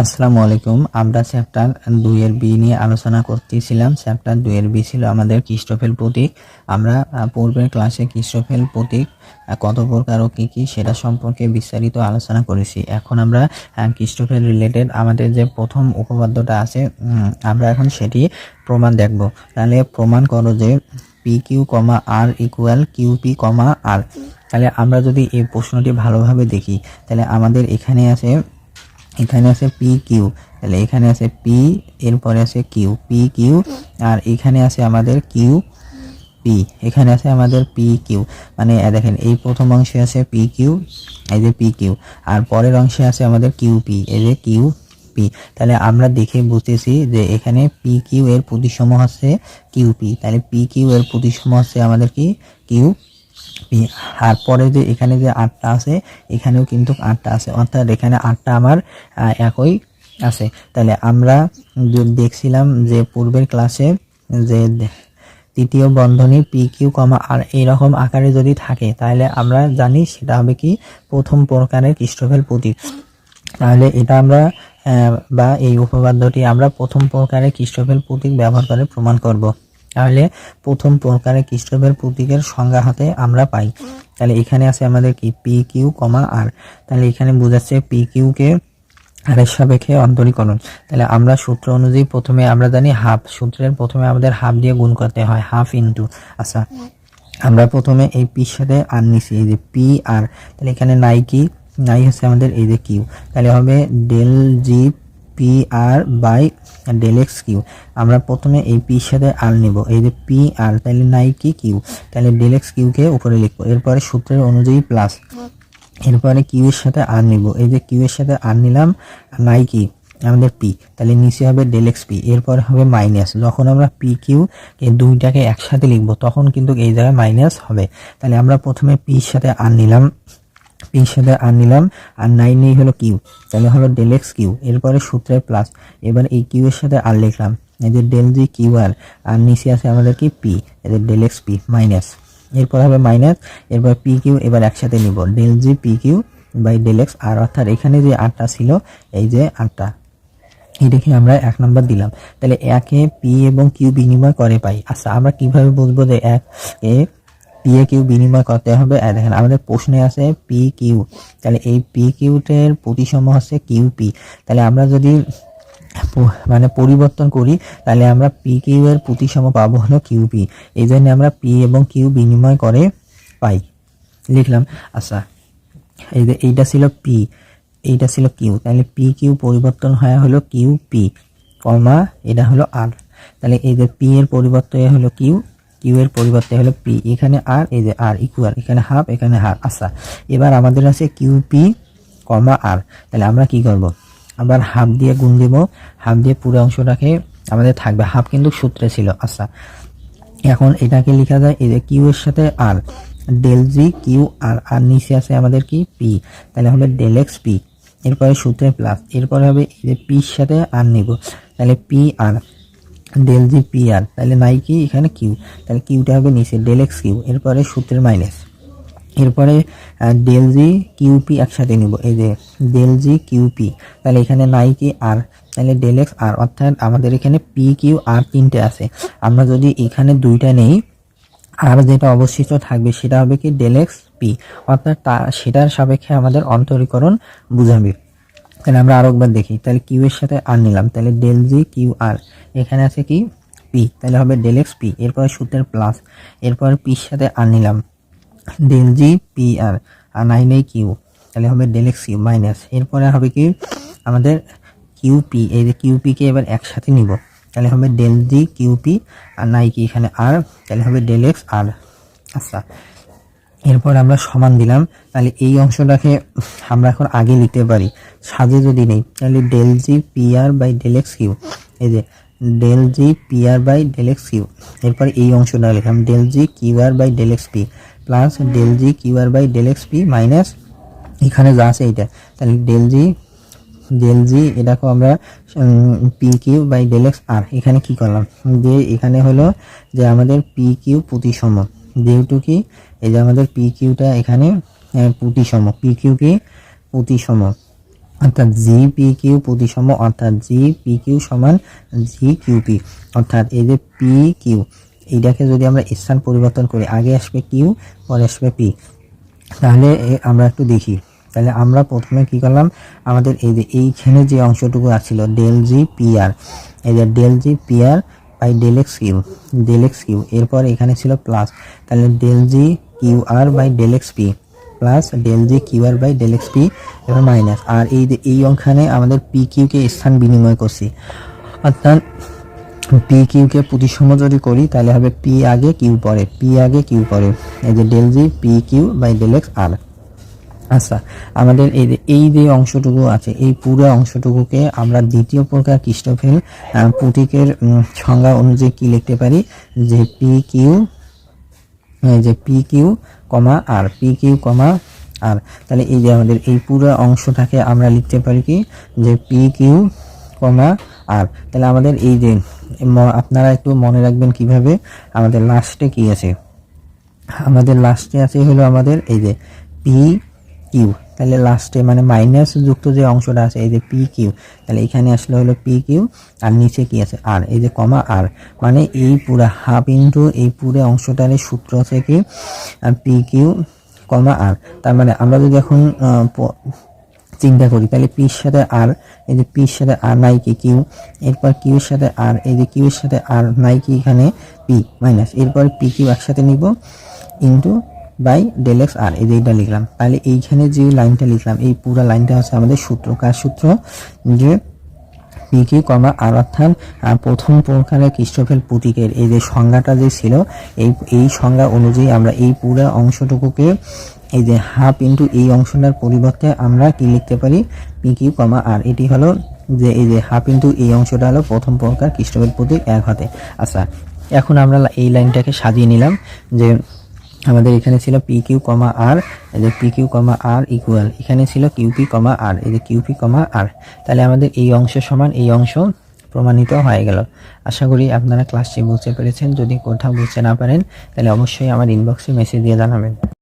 আসসালামু আলাইকুম। আমরা চ্যাপ্টার দুইয়ের বি নিয়ে আলোচনা করতেছিলাম। চ্যাপ্টার দুইয়ের বি ছিল আমাদের খ্রিস্টফেল প্রতীক। আমরা পূর্বের ক্লাসে খ্রিস্টফেল প্রতীক কত প্রকার ও কী কী সেটা সম্পর্কে বিস্তারিত আলোচনা করেছি। এখন আমরা খ্রিস্টফেল রিলেটেড আমাদের যে প্রথম উপপাদ্যটা আছে আমরা এখন সেটি প্রমাণ দেখব। তাহলে প্রমাণ করো যে P Q comma R equal Q P comma R তাহলে আমরা যদি এই প্রশ্নটি ভালোভাবে দেখি, তাহলে আমাদের এখানে আছে এখানে আছে পি কিউ তাহলে এখানে আছে পি এরপরে আছে কিউ পি কিউ আর এখানে আছে আমাদের কিউ পি এখানে আছে আমাদের পি কিউ মানে দেখেন, এই প্রথম অংশে আছে পি কিউ এই যে পি কিউ আর পরের অংশে আছে আমাদের কিউ পি এই যে কিউ পি তাহলে আমরা দেখে বুঝতেছি যে এখানে পি কিউ এর প্রতিসম হচ্ছে কিউ পি তাহলে পি কিউ এর প্রতিসম হচ্ছে আমাদের কি? কিউ আর পরে যে এখানে যে আটটা আছে, এখানেও কিন্তু আটটা আছে। অর্থাৎ এখানে আটটা আমার একই আছে। তাহলে আমরা দেখছিলাম যে পূর্বের ক্লাসে যে তৃতীয় বন্ধনী পি কিউ কমা, আর এইরকম আকারে যদি থাকে, তাহলে আমরা জানি সেটা হবে কি প্রথম প্রকারের খ্রিস্টফেল প্রতীক। তাহলে এটা আমরা বা এই উপপাদ্যটি আমরা প্রথম প্রকারের খ্রিস্টফেল প্রতীক ব্যবহার করে প্রমাণ করব। তাহলে প্রথম প্রকারের খ্রিস্টফেল প্রতীকের সংজ্ঞা হাতে আমরা পাই। তাহলে এখানে আছে আমাদের কি? P, Q, comma, R. তাহলে এখানে বোঝাচ্ছে পি কিউকে আর এর সাপেক্ষে অন্তরীকরণ তাহলে আমরা সূত্র অনুযায়ী প্রথমে আমরা জানি হাফ। সূত্রের প্রথমে আমাদের হাফ দিয়ে গুণ করতে হয়, হাফ ইন্টু। আচ্ছা আমরা প্রথমে এই পির সাথে আর নিছি, এই যে পি আর। তাহলে এখানে নাই কি? নাই হচ্ছে আমাদের এই যে কিউ। তাহলে হবে del G P R by del X Q আমরা প্রথমে এই পির সাথে আর নিব। এই যে পি আর তাহলে নাই কি কিউ তাহলে ডেল এক্স কিউকে উপরে লিখব। এরপরে সূত্রের অনুযায়ী প্লাস এরপরে কিউ এর সাথে আর নিব। এই যে কিউ এর সাথে আর নিলাম নাই কি আমাদের পি তাহলে নিচে হবে ডেল এক্স পি এরপরে হবে মাইনাস যখন আমরা পি কিউ দুইটাকে একসাথে লিখব, তখন কিন্তু এই জায়গায় মাইনাস হবে। তাহলে আমরা প্রথমে পির সাথে আর নিলাম। সাথে আর নিলাম। আর নাইন নেই হলো কিউ তাহলে হলো ডেল এক্স কিউ এরপরে সূত্রের প্লাস এবার এই কিউ এর সাথে আর লিখলাম। এই যে ডেল জি কিউ আর আর নিচে আছে আমাদের কি পি এদের ডেল এক্স পি মাইনাস এরপর হবে মাইনাস এরপর পি কিউ এবার একসাথে নিব। Del G P Q by del X R অর্থাৎ এখানে যে আটটা ছিল, এই যে আটটা এটাকে আমরা এক নম্বর দিলাম। তাহলে একে পি এবং কিউ বিনিময় করে পাই। আচ্ছা আমরা কীভাবে বুঝব যে এক, এ এ কিউ বিনিময় করতে হবে। দেখেন, আমাদের প্রশ্নে আছে পি কিউ তাহলে এই পি কিউটের প্রতিসম হচ্ছে কিউ পি তাহলে আমরা যদি মানে পরিবর্তন করি, তাহলে আমরা পি কিউ এর প্রতিসম পাবো হলো কিউ পি এই জন্য আমরা পি এবং কিউ বিনিময় করে পাই। লিখলাম। আচ্ছা এই যে এইটা ছিল পি এইটা ছিল কিউ তাহলে পি কিউ পরিবর্তন হয়ে হলো কিউ পি কমা, এটা হলো আর তাহলে এই যে পি এর পরিবর্তে হলো কিউ কিউ এর পরিবর্তে হলো পি এখানে আর এই যে আর ইকুয়াল এখানে হাফ এখানে হাফ আচ্ছা। এবার আমাদের আছে কিউ পি কমা আর তাহলে আমরা কি করব? আবার হাফ দিয়ে গুণ দেব হাফ দিয়ে পুরো অংশটাকে আমাদের থাকবে হাফ কিন্তু সূত্রে ছিল আচ্ছা। এখন এটাকে লেখা যায়, এই যে কিউ এর সাথে আর ডেল জি কিউ আর আর নিচে আছে আমাদের কি পি তাহলে হবে ডেল এক্স পি এরপরে সূত্রে প্লাস এরপরে হবে এই যে পির সাথে আর নিব, তাহলে P R del G P R তাহলে নাই কি এখানে কিউ তাহলে কিউটা হবে নিচে ডেল এক্স কিউ এরপরে সূত্রের মাইনাস এরপরে ডেল জি কিউপি একসাথে নিব, এই যে ডেল জি কিউপি তাহলে এখানে নাই কি আর তাহলে ডেল এক্স আর অর্থাৎ আমাদের এখানে পি কিউ আর তিনটে আছে, আমরা যদি এখানে দুইটা নেই, আর যেটা অবশিষ্ট থাকবে সেটা হবে কি ডেল এক্স পি অর্থাৎ তা, সেটার সাপেক্ষে আমাদের অন্তরীকরণ বুঝাবে। তাহলে আমরা আরও একবার দেখি। তাহলে কিউ এর সাথে আর নিলাম। তাহলে ডেল জি কিউ আর এখানে আছে কি? পি তাহলে হবে ডেল এক্স পি এরপরে সূত্রের প্লাস এরপর পির সাথে আর নিলাম। Del G P R R nine এই কিউ তাহলে হবে ডেল এক্স কিউ মাইনাস এরপরে হবে কি? আমাদের কিউপি এই যে কিউপিকে এবার একসাথে নিব। তাহলে হবে ডেল জি কিউপি আর নাই কি এখানে আর তাহলে হবে ডেল এক্স আর আচ্ছা। এরপর আমরা সমান দিলাম, তাহলে এই অংশটাকে আমরা এখন আগে লিখতে পারি। সাজে যদি নেই, তাহলে del G P R by del X Q এই যে del G P R by del X Q এরপর এই অংশটা লিখলাম del G Q R by del X P plus del G Q R by del X P minus এখানে যা আছে এইটা। তাহলে ডেল জি ডেল জি এটাকে আমরা P Q by del X R এখানে কি করলাম? যে এখানে হলো যে আমাদের পি কিউ প্রতিসম। যেহেতু কি, এই যে আমাদের পি কিউটা এখানে প্রতিসম পি কিউ কি? প্রতিসম, অর্থাৎ জি পি কিউ প্রতিসম, অর্থাৎ জি পি কিউ সমান জি কিউ পি অর্থাৎ এই যে পি কিউ এইটাকে যদি আমরা স্থান পরিবর্তন করি, আগে আসবে কিউ পরে আসবে পি তাহলে আমরা একটু দেখি। তাহলে আমরা প্রথমে কি করলাম, আমাদের এই যে এইখানে যে অংশটুকু আছিল ডেল জি পি আর এই যে del G P R by del X Q del X Q এরপর এখানে ছিল প্লাস তাহলে del G Q R by del X P plus del G Q R by del X P এবার minus R এই এই অংশানে আমাদের P কিউকে স্থান বিনিময় করছি। অর্থাৎ পি কিউকে প্রতিসম যদি করি, তাহলে হবে পি আগে কিউ পরে। পি আগে কিউ পরে। এই যে del G P Q by del X R আচ্ছা আমাদের এই এই যে অংশটুকু আছে, এই পুরো অংশটুকুকে আমরা দ্বিতীয় প্রকার ক্রিস্টোফেল প্রতীকের সংজ্ঞা অনুযায়ী কি লিখতে পারি? যে পি কিউ এই যে P Q comma R P Q comma R তাহলে এই যে আমাদের এই পুরো অংশটাকে আমরা লিখতে পারি কি? যে পি কিউ কমা আর তাহলে আমাদের এই যে আপনারা একটু মনে রাখবেন কীভাবে? আমাদের লাস্টে কি আছে? আমাদের লাস্টে আছে হলো আমাদের এই যে পি কিউ তাহলে লাস্টে মানে মাইনাস যুক্ত যে অংশটা আছে, এই যে পি কিউ তাহলে এখানে আসলে হলো পি কিউ আর নিচে কি আছে? আর এই যে কমা আর মানে এই পুরা হাফ ইন্টু এই পুরো অংশটার সূত্র আছে কি? পি কিউ কমা আর তার মানে আমরা যদি এখন চিন্তা করি, তাহলে পির সাথে আর এই যে পির সাথে আর নাই কি কিউ এরপর কিউর সাথে আর এই যে কিউর সাথে আর নাই কি এখানে? পি মাইনাস এরপর পি কিউ একসাথে নিব into by del X R এই যে এইটা লিখলাম। তাহলে এইখানে যে লাইনটা লিখলাম, এই পুরো লাইনটা হচ্ছে আমাদের সূত্র। কার সূত্র? যে পি কিউ কমা আর অর্থাৎ প্রথম প্রকারের ক্রিস্টোফেল প্রতীকের। এই যে সংজ্ঞাটা যে ছিল, এই এই সংজ্ঞা অনুযায়ী আমরা এই পুরো অংশটুকুকে, এই যে হাফ ইন্টু এই অংশটার পরিবর্তে আমরা কি লিখতে পারি? পি কিউ কমা আর এটি হলো যে, এই যে হাফ ইন্টু এই অংশটা হলো প্রথম প্রকার ক্রিস্টোফেল প্রতীক এক হাতে। আচ্ছা এখন আমরা এই লাইনটাকে সাজিয়ে নিলাম যে আমাদের এখানে ছিল পি কিউ কমা আর এই যে P Q comma R equal এখানে ছিল কিউপি কমা আর এই যে কিউপি কমা আর তাহলে আমাদের এই অংশ সমান এই অংশ প্রমাণিত হয়ে গেল। আশা করি আপনারা ক্লাসটি বুঝতে পেরেছেন। যদি কোথাও বুঝতে না পারেন, তাহলে অবশ্যই আমার ইনবক্সে মেসেজ দিয়ে জানাবেন।